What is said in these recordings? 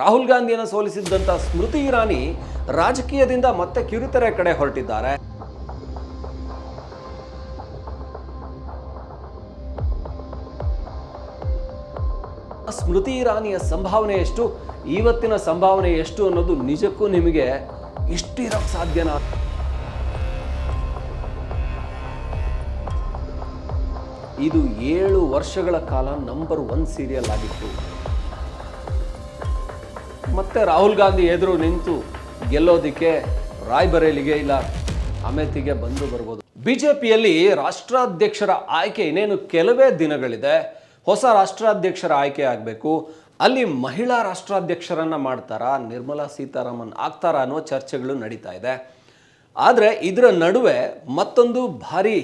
ರಾಹುಲ್ ಗಾಂಧಿಯನ್ನು ಸೋಲಿಸಿದ್ದಂಥ ಸ್ಮೃತಿ ಇರಾನಿ ರಾಜಕೀಯದಿಂದ ಮತ್ತೆ ಕಿರುತೆರೆ ಕಡೆ ಹೊರಟಿದ್ದಾರೆ. ಸ್ಮೃತಿ ಇರಾನಿಯ ಸಂಭಾವನೆ ಎಷ್ಟು, ಇವತ್ತಿನ ಸಂಭಾವನೆ ಎಷ್ಟು ಅನ್ನೋದು ನಿಜಕ್ಕೂ ನಿಮಗೆ ಇಷ್ಟಿರೋಕ್ಕೆ ಸಾಧ್ಯನಾ? ಇದು ಏಳು ವರ್ಷಗಳ ಕಾಲ ನಂಬರ್ ಒನ್ ಸೀರಿಯಲ್ ಆಗಿತ್ತು. ಮತ್ತೆ ರಾಹುಲ್ ಗಾಂಧಿ ಎದುರು ನಿಂತು ಗೆಲ್ಲೋದಿಕ್ಕೆ ರಾಯ್ಬರೇಲಿಗೆ ಇಲ್ಲ, ಅಮೇಥಿಗೆ ಬಂದು ಬರ್ಬೋದು. ಬಿಜೆಪಿಯಲ್ಲಿ ರಾಷ್ಟ್ರಾಧ್ಯಕ್ಷರ ಆಯ್ಕೆ ಇನ್ನೇನು ಕೆಲವೇ ದಿನಗಳಿದೆ. ಹೊಸ ರಾಷ್ಟ್ರಾಧ್ಯಕ್ಷರ ಆಯ್ಕೆ ಆಗಬೇಕು. ಅಲ್ಲಿ ಮಹಿಳಾ ರಾಷ್ಟ್ರಾಧ್ಯಕ್ಷರನ್ನ ಮಾಡ್ತಾರಾ? ನಿರ್ಮಲಾ ಸೀತಾರಾಮನ್ ಆಗ್ತಾರಾ ಅನ್ನೋ ಚರ್ಚೆಗಳು ನಡೀತಾ ಇದೆ. ಆದರೆ ಇದರ ನಡುವೆ ಮತ್ತೊಂದು ಭಾರಿ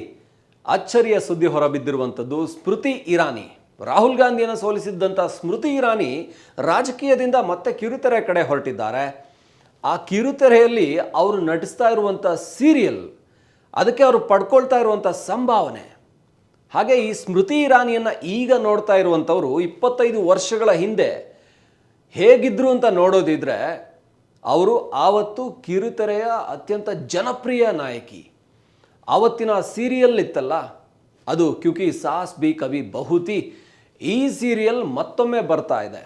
ಅಚ್ಚರಿಯ ಸುದ್ದಿ ಹೊರಬಿದ್ದಿರುವಂಥದ್ದು ಸ್ಮೃತಿ ಇರಾನಿ. ರಾಹುಲ್ ಗಾಂಧಿಯನ್ನು ಸೋಲಿಸಿದ್ದಂಥ ಸ್ಮೃತಿ ಇರಾನಿ ರಾಜಕೀಯದಿಂದ ಮತ್ತೆ ಕಿರುತೆರೆ ಕಡೆ ಹೊರಟಿದ್ದಾರೆ. ಆ ಕಿರುತೆರೆಯಲ್ಲಿ ಅವರು ನಟಿಸ್ತಾ ಇರುವಂಥ ಸೀರಿಯಲ್, ಅದಕ್ಕೆ ಅವರು ಪಡ್ಕೊಳ್ತಾ ಇರುವಂಥ ಸಂಭಾವನೆ. ಹಾಗೆ ಈ ಸ್ಮೃತಿ ಇರಾನಿಯನ್ನು ಈಗ ನೋಡ್ತಾ ಇರುವಂಥವರು ಇಪ್ಪತ್ತೈದು ವರ್ಷಗಳ ಹಿಂದೆ ಹೇಗಿದ್ರು ಅಂತ ನೋಡೋದಿದ್ರೆ ಅವರು ಆವತ್ತು ಕಿರುತೆರೆಯ ಅತ್ಯಂತ ಜನಪ್ರಿಯ ನಾಯಕಿ. ಆವತ್ತಿನ ಸೀರಿಯಲ್ ಇತ್ತಲ್ಲ, ಅದು ಕ್ಯೂಕಿ ಸಾಸ್ ಬಿ ಕವಿ ಬಹುತಿ. ಈ ಸೀರಿಯಲ್ ಮತ್ತೊಮ್ಮೆ ಬರ್ತಾ ಇದೆ.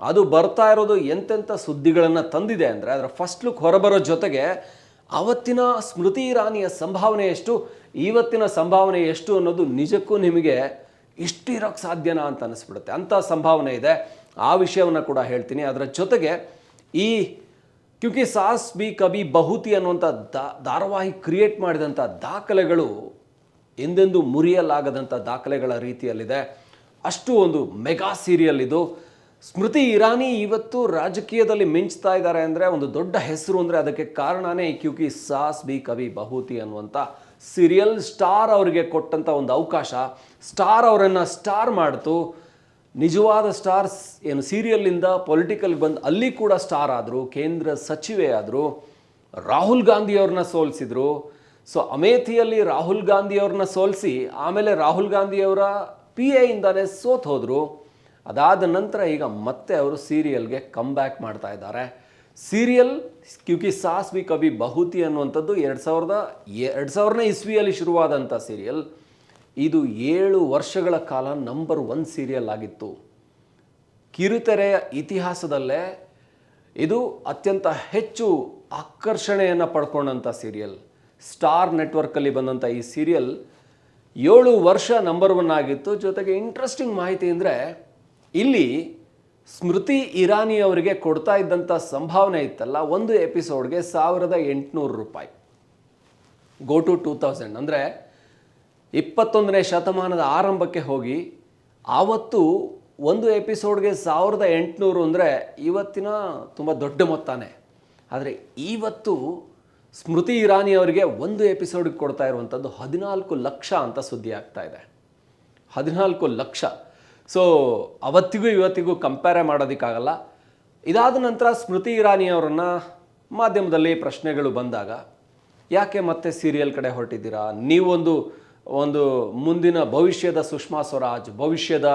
ಅದು ಬರ್ತಾ ಇರೋದು ಎಂತೆಂಥ ಸುದ್ದಿಗಳನ್ನು ತಂದಿದೆ ಅಂದರೆ ಅದರ ಫಸ್ಟ್ ಲುಕ್ ಹೊರಬರೋ ಜೊತೆಗೆ ಅವತ್ತಿನ ಸ್ಮೃತಿ ಇರಾನಿಯ ಸಂಭಾವನೆ ಎಷ್ಟು ಇವತ್ತಿನ ಸಂಭಾವನೆ ಎಷ್ಟು ಅನ್ನೋದು ನಿಜಕ್ಕೂ ನಿಮಗೆ ಇಷ್ಟಿರೋಕ್ಕೆ ಸಾಧ್ಯನಾ ಅಂತ ಅನಿಸ್ಬಿಡುತ್ತೆ. ಅಂಥ ಸಂಭಾವನೆ ಇದೆ. ಆ ವಿಷಯವನ್ನು ಕೂಡ ಹೇಳ್ತೀನಿ. ಅದರ ಜೊತೆಗೆ ಈ ಕ್ಯೂಕಿ ಸಾಸ್ ಬಿ ಕಬಿ ಬಹುತಿ ಅನ್ನುವಂಥ ದಾ, ಧಾರಾವಾಹಿ ಕ್ರಿಯೇಟ್ ಮಾಡಿದಂಥ ದಾಖಲೆಗಳು ಎಂದೆಂದೂ ಮುರಿಯಲಾಗದಂಥ ದಾಖಲೆಗಳ ರೀತಿಯಲ್ಲಿದೆ. ಅಷ್ಟು ಒಂದು ಮೆಗಾ ಸೀರಿಯಲ್ ಇದು. ಸ್ಮೃತಿ ಇರಾನಿ ಇವತ್ತು ರಾಜಕೀಯದಲ್ಲಿ ಮಿಂಚ್ತಾ ಇದ್ದಾರೆ ಅಂದರೆ ಒಂದು ದೊಡ್ಡ ಹೆಸರು ಅಂದರೆ ಅದಕ್ಕೆ ಕಾರಣನೇ ಕ್ಯೂಕಿ ಸಾಸ್ ಬಿ ಕವಿ ಬಹುತಿ ಅನ್ನುವಂಥ ಸೀರಿಯಲ್ ಸ್ಟಾರ್ ಅವರಿಗೆ ಕೊಟ್ಟಂಥ ಒಂದು ಅವಕಾಶ. ಸ್ಟಾರ್ ಅವರನ್ನು ಸ್ಟಾರ್ ಮಾಡ್ತು. ನಿಜವಾದ ಸ್ಟಾರ್ಸ್ ಏನು ಸೀರಿಯಲ್ಲಿಂದ ಪೊಲಿಟಿಕಲ್ಗೆ ಬಂದು ಅಲ್ಲಿ ಕೂಡ ಸ್ಟಾರ್ ಆದರು, ಕೇಂದ್ರ ಸಚಿವೆ ಆದರು, ರಾಹುಲ್ ಗಾಂಧಿ ಅವ್ರನ್ನ ಸೋಲಿಸಿದ್ರು. ಸೊ ಅಮೇಥಿಯಲ್ಲಿ ರಾಹುಲ್ ಗಾಂಧಿಯವ್ರನ್ನ ಸೋಲಿಸಿ, ಆಮೇಲೆ ರಾಹುಲ್ ಗಾಂಧಿಯವರ ಪಿ ಎಯಿಂದಾನೇ ಸೋತ್ ಹೋದರು ಅದಾದ ನಂತರ ಈಗ ಮತ್ತೆ ಅವರು ಸೀರಿಯಲ್ಗೆ ಕಮ್ ಬ್ಯಾಕ್ ಮಾಡ್ತಾ ಇದ್ದಾರೆ. ಸೀರಿಯಲ್ ಕ್ಯೂಕಿ ಸಾಸ್ ಬಿ ಕವಿ ಬಹುತಿ ಅನ್ನುವಂಥದ್ದು ಎರಡು ಸಾವಿರದ ಎರಡು ಸಾವಿರನೇ ಇಸ್ವಿಯಲ್ಲಿ ಶುರುವಾದಂಥ ಸೀರಿಯಲ್. ಇದು ಏಳು ವರ್ಷಗಳ ಕಾಲ ನಂಬರ್ ಒನ್ ಸೀರಿಯಲ್ ಆಗಿತ್ತು. ಕಿರುತೆರೆಯ ಇತಿಹಾಸದಲ್ಲೇ ಇದು ಅತ್ಯಂತ ಹೆಚ್ಚು ಆಕರ್ಷಣೆಯನ್ನು ಪಡ್ಕೊಂಡಂಥ ಸೀರಿಯಲ್. ಸ್ಟಾರ್ ನೆಟ್ವರ್ಕಲ್ಲಿ ಬಂದಂಥ ಈ ಸೀರಿಯಲ್ ಏಳು ವರ್ಷ ನಂಬರ್ ಒನ್ ಆಗಿತ್ತು. ಜೊತೆಗೆ ಇಂಟ್ರೆಸ್ಟಿಂಗ್ ಮಾಹಿತಿ ಅಂದರೆ ಇಲ್ಲಿ ಸ್ಮೃತಿ ಇರಾನಿ ಅವರಿಗೆ ಕೊಡ್ತಾ ಇದ್ದಂಥ ಸಂಭಾವನೆ ಇತ್ತಲ್ಲ, ಒಂದು ಎಪಿಸೋಡ್ಗೆ ಸಾವಿರದ ಎಂಟುನೂರು ರೂಪಾಯಿ. ಗೋ ಟು ಟೂ ತೌಸಂಡ್ ಅಂದರೆ ಇಪ್ಪತ್ತೊಂದನೇ ಶತಮಾನದ ಆರಂಭಕ್ಕೆ ಹೋಗಿ, ಆವತ್ತು ಒಂದು ಎಪಿಸೋಡ್ಗೆ ಸಾವಿರದ ಎಂಟುನೂರು ಅಂದರೆ ಇವತ್ತಿನ ತುಂಬ ದೊಡ್ಡ ಮೊತ್ತನೇ ಆದರೆ ಇವತ್ತು ಸ್ಮೃತಿ ಇರಾನಿ ಅವರಿಗೆ ಒಂದು ಎಪಿಸೋಡ್ಗೆ ಕೊಡ್ತಾ ಇರುವಂಥದ್ದು ಹದಿನಾಲ್ಕು ಲಕ್ಷ ಅಂತ ಸುದ್ದಿ ಆಗ್ತಾ ಇದೆ. ಹದಿನಾಲ್ಕು ಲಕ್ಷ. ಸೊ ಅವತ್ತಿಗೂ ಇವತ್ತಿಗೂ ಕಂಪೇರೆ ಮಾಡೋದಕ್ಕಾಗಲ್ಲ. ಇದಾದ ನಂತರ ಸ್ಮೃತಿ ಇರಾನಿ ಅವರನ್ನು ಮಾಧ್ಯಮದಲ್ಲಿ ಪ್ರಶ್ನೆಗಳು ಬಂದಾಗ, ಯಾಕೆ ಮತ್ತೆ ಸೀರಿಯಲ್ ಕಡೆ ಹೊರಟಿದ್ದೀರಾ? ನೀವೊಂದು, ಒಂದು ಮುಂದಿನ ಭವಿಷ್ಯದ ಸುಷ್ಮಾ ಸ್ವರಾಜ್, ಭವಿಷ್ಯದ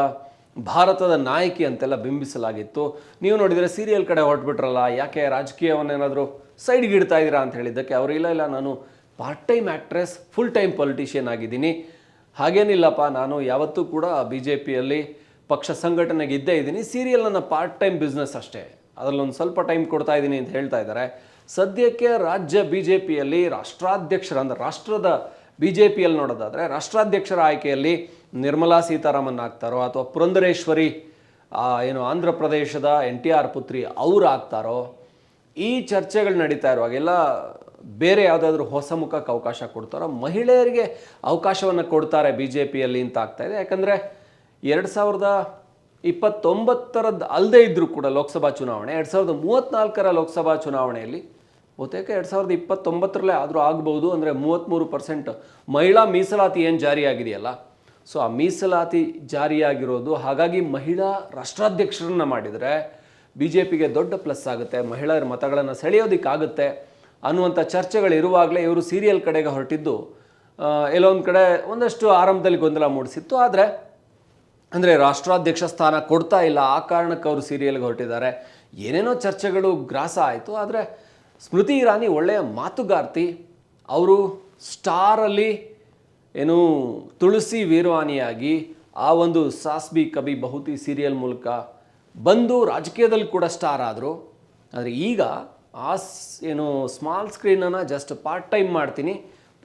ಭಾರತದ ನಾಯಕಿ ಅಂತೆಲ್ಲ ಬಿಂಬಿಸಲಾಗಿತ್ತು. ನೀವು ನೋಡಿದರೆ ಸೀರಿಯಲ್ ಕಡೆ ಹೊರಟ್ಬಿಟ್ರಲ್ಲ, ಯಾಕೆ ರಾಜಕೀಯವನ್ನೇನಾದರೂ ಸೈಡ್ಗೆ ಇಡ್ತಾ ಇದ್ದೀರಾ ಅಂತ ಹೇಳಿದ್ದಕ್ಕೆ ಅವರು, ಇಲ್ಲ ಇಲ್ಲ, ನಾನು part time actress full time politician ಆಗಿದ್ದೀನಿ. ಹಾಗೇನಿಲ್ಲಪ್ಪ, ನಾನು ಯಾವತ್ತೂ ಕೂಡ ಬಿ ಜೆ ಪಿಯಲ್ಲಿ ಪಕ್ಷ ಸಂಘಟನೆಗೆ ಇದ್ದೇ ಇದ್ದೀನಿ. ಸೀರಿಯಲ್ ನನ್ನ ಪಾರ್ಟ್ ಟೈಮ್ ಬಿಸ್ನೆಸ್ ಅಷ್ಟೇ. ಅದರಲ್ಲೊಂದು ಸ್ವಲ್ಪ ಟೈಮ್ ಕೊಡ್ತಾ ಇದ್ದೀನಿ ಅಂತ ಹೇಳ್ತಾ ಇದ್ದಾರೆ. ಸದ್ಯಕ್ಕೆ ರಾಜ್ಯ ಬಿ ಜೆ ಪಿಯಲ್ಲಿ ರಾಷ್ಟ್ರಾಧ್ಯಕ್ಷರ, ಅಂದರೆ ರಾಷ್ಟ್ರದ ಬಿ ಜೆ ಪಿಯಲ್ಲಿ ನೋಡೋದಾದರೆ, ರಾಷ್ಟ್ರಾಧ್ಯಕ್ಷರ ಆಯ್ಕೆಯಲ್ಲಿ ನಿರ್ಮಲಾ ಸೀತಾರಾಮನ್ ಆಗ್ತಾರೋ ಅಥವಾ ಪುರಂದರೇಶ್ವರಿ ಏನು ಆಂಧ್ರ ಪ್ರದೇಶದ ಎನ್ ಟಿ ಆರ್ ಪುತ್ರಿ ಅವ್ರು ಆಗ್ತಾರೋ ಈ ಚರ್ಚೆಗಳು ನಡೀತಾ ಇರುವಾಗೆಲ್ಲ ಬೇರೆ ಯಾವುದಾದ್ರೂ ಹೊಸ ಮುಖಕ್ಕೆ ಅವಕಾಶ ಕೊಡ್ತಾರೋ ಮಹಿಳೆಯರಿಗೆ ಅವಕಾಶವನ್ನು ಕೊಡ್ತಾರೆ ಬಿ ಜೆ ಪಿಯಲ್ಲಿ ಅಂತ ಆಗ್ತಾ ಇದೆ. ಯಾಕಂದರೆ ಎರಡು ಸಾವಿರದ ಇಪ್ಪತ್ತೊಂಬತ್ತರದ್ದು ಅಲ್ಲದೆ ಇದ್ದರೂ ಕೂಡ ಲೋಕಸಭಾ ಚುನಾವಣೆ, ಎರಡು ಸಾವಿರದ ಮೂವತ್ತ್ನಾಲ್ಕರ ಲೋಕಸಭಾ ಚುನಾವಣೆಯಲ್ಲಿ ಬಹುತೇಕ ಎರಡು ಸಾವಿರದ ಇಪ್ಪತ್ತೊಂಬತ್ತರಲ್ಲೇ ಆದರೂ ಆಗ್ಬೋದು. ಅಂದರೆ ಮೂವತ್ತ್ಮೂರು ಪರ್ಸೆಂಟ್ ಮಹಿಳಾ ಮೀಸಲಾತಿ ಏನು ಜಾರಿಯಾಗಿದೆಯಲ್ಲ, ಸೊ ಆ ಮೀಸಲಾತಿ ಜಾರಿಯಾಗಿರೋದು ಹಾಗಾಗಿ ಮಹಿಳಾ ರಾಷ್ಟ್ರಾಧ್ಯಕ್ಷರನ್ನ ಮಾಡಿದರೆ ಬಿ ಜೆ ಪಿಗೆ ದೊಡ್ಡ ಪ್ಲಸ್ ಆಗುತ್ತೆ, ಮಹಿಳೆಯರ ಮತಗಳನ್ನು ಸೆಳೆಯೋದಕ್ಕಾಗುತ್ತೆ ಅನ್ನುವಂಥ ಚರ್ಚೆಗಳಿರುವಾಗಲೇ ಇವರು ಸೀರಿಯಲ್ ಕಡೆಗೆ ಹೊರಟಿದ್ದು ಎಲ್ಲೊಂದು ಕಡೆ ಒಂದಷ್ಟು ಆರಂಭದಲ್ಲಿ ಗೊಂದಲ ಮೂಡಿಸಿತ್ತು. ಆದರೆ, ಅಂದರೆ ರಾಷ್ಟ್ರಾಧ್ಯಕ್ಷ ಸ್ಥಾನ ಕೊಡ್ತಾ ಇಲ್ಲ, ಆ ಕಾರಣಕ್ಕೆ ಅವರು ಸೀರಿಯಲ್ಗೆ ಹೊರಟಿದ್ದಾರೆ. ಏನೇನೋ ಚರ್ಚೆಗಳು ಗ್ರಾಸ ಆಯಿತು. ಆದರೆ, ಸ್ಮೃತಿ ಇರಾನಿ ಒಳ್ಳೆಯ ಮಾತುಗಾರ್ತಿ, ಅವರು ಸ್ಟಾರಲ್ಲಿ ಏನು ತುಳಸಿ ವೀರವಾಣಿಯಾಗಿ ಆ ಒಂದು ಸಾಸ್ಬಿ ಕಬಿ ಬಹುತಿ ಸೀರಿಯಲ್ ಮೂಲಕ ಬಂದು ರಾಜಕೀಯದಲ್ಲಿ ಕೂಡ ಸ್ಟಾರ್ ಆದರು. ಆದರೆ ಈಗ ಆ ಏನು ಸ್ಮಾಲ್ ಸ್ಕ್ರೀನನ್ನು ಜಸ್ಟ್ ಪಾರ್ಟ್ ಟೈಮ್ ಮಾಡ್ತೀನಿ.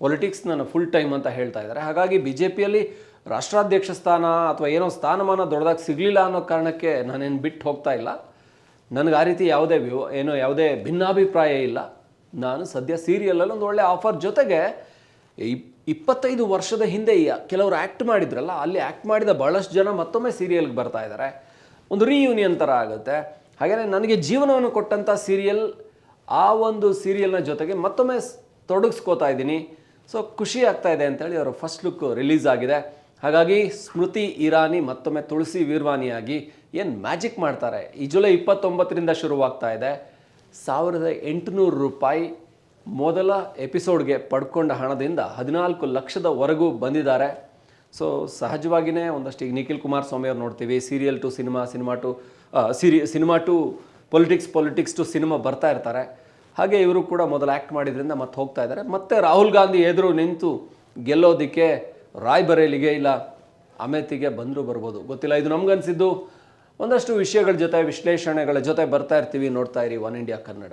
ಪೊಲಿಟಿಕ್ಸ್ ನಾನು ಫುಲ್ ಟೈಮ್ ಅಂತ ಹೇಳ್ತಾ ಇದ್ದಾರೆ. ಹಾಗಾಗಿ ಬಿ ಜೆ ಪಿಯಲ್ಲಿ ರಾಷ್ಟ್ರಾಧ್ಯಕ್ಷ ಸ್ಥಾನ ಅಥವಾ ಏನೋ ಸ್ಥಾನಮಾನ ದೊಡ್ಡದಾಗಿ ಸಿಗಲಿಲ್ಲ ಅನ್ನೋ ಕಾರಣಕ್ಕೆ ನಾನೇನು ಬಿಟ್ಟು ಹೋಗ್ತಾ ಇಲ್ಲ. ನನಗೆ ಆ ರೀತಿ ಯಾವುದೇ ವ್ಯೂ, ಏನೋ ಯಾವುದೇ ಭಿನ್ನಾಭಿಪ್ರಾಯ ಇಲ್ಲ. ನಾನು ಸದ್ಯ ಸೀರಿಯಲಲ್ಲಿ ಒಂದು ಒಳ್ಳೆ ಆಫರ್ ಜೊತೆಗೆ ಇಪ್, ಇಪ್ಪತ್ತೈದು ವರ್ಷದ ಹಿಂದೆ ಕೆಲವರು ಆ್ಯಕ್ಟ್ ಮಾಡಿದ್ರಲ್ಲ, ಅಲ್ಲಿ ಆ್ಯಕ್ಟ್ ಮಾಡಿದ ಭಾಳಷ್ಟು ಜನ ಮತ್ತೊಮ್ಮೆ ಸೀರಿಯಲ್ಗೆ ಬರ್ತಾ ಇದ್ದಾರೆ ಒಂದು ರೀಯೂನಿಯನ್ ಥರ ಆಗುತ್ತೆ. ಹಾಗೆಯೇ ನನಗೆ ಜೀವನವನ್ನು ಕೊಟ್ಟಂಥ ಸೀರಿಯಲ್ ಆ ಒಂದು ಸೀರಿಯಲ್ನ ಜೊತೆಗೆ ಮತ್ತೊಮ್ಮೆ ತೊಡಗಿಸ್ಕೋತಾ ಇದ್ದೀನಿ. ಸೊ ಖುಷಿ ಆಗ್ತಾ ಇದೆ ಅಂತೇಳಿ ಅವರ ಫಸ್ಟ್ ಲುಕ್ ರಿಲೀಸ್ ಆಗಿದೆ. ಹಾಗಾಗಿ ಸ್ಮೃತಿ ಇರಾನಿ ಮತ್ತೊಮ್ಮೆ ತುಳಸಿ ವೀರ್ವಾನಿಯಾಗಿ ಏನು ಮ್ಯಾಜಿಕ್ ಮಾಡ್ತಾರೆ. ಈ ಜುಲೈ ಇಪ್ಪತ್ತೊಂಬತ್ತರಿಂದ ಶುರುವಾಗ್ತಾ ಇದೆ. ಸಾವಿರದ ಎಂಟುನೂರು ರೂಪಾಯಿ ಮೊದಲ ಎಪಿಸೋಡ್ಗೆ ಪಡ್ಕೊಂಡ ಹಣದಿಂದ ಹದಿನಾಲ್ಕು ಲಕ್ಷದವರೆಗೂ ಬಂದಿದ್ದಾರೆ. ಸೊ ಸಹಜವಾಗಿಯೇ ಒಂದಷ್ಟು ಈಗ ನಿಖಿಲ್ ಕುಮಾರಸ್ವಾಮಿ ಅವ್ರು ನೋಡ್ತೀವಿ serial to cinema cinema to Siri cinema to politics politics to cinema ಬರ್ತಾ ಇರ್ತಾರೆ. ಹಾಗೆ ಇವರು ಕೂಡ ಮೊದಲು ಆ್ಯಕ್ಟ್ ಮಾಡಿದ್ರಿಂದ ಮತ್ತೆ ಹೋಗ್ತಾ ಇದ್ದಾರೆ ಮತ್ತೆ ರಾಹುಲ್ ಗಾಂಧಿ ಎದುರು ನಿಂತು ಗೆಲ್ಲೋದಕ್ಕೆ ರಾಯ್ಬರೇಲಿಗೆ ಇಲ್ಲ ಅಮೇತಿಗೆ ಬಂದರೂ ಬರ್ಬೋದು. ಗೊತ್ತಿಲ್ಲ, ಇದು ನಮ್ಗನ್ಸಿದ್ದು. ಒಂದಷ್ಟು ವಿಷಯಗಳ ಜೊತೆ, ವಿಶ್ಲೇಷಣೆಗಳ ಜೊತೆ ಬರ್ತಾ ಇರ್ತೀವಿ ನೋಡ್ತಾ ಇರಿ ಒನ್ ಇಂಡಿಯಾ ಕನ್ನಡ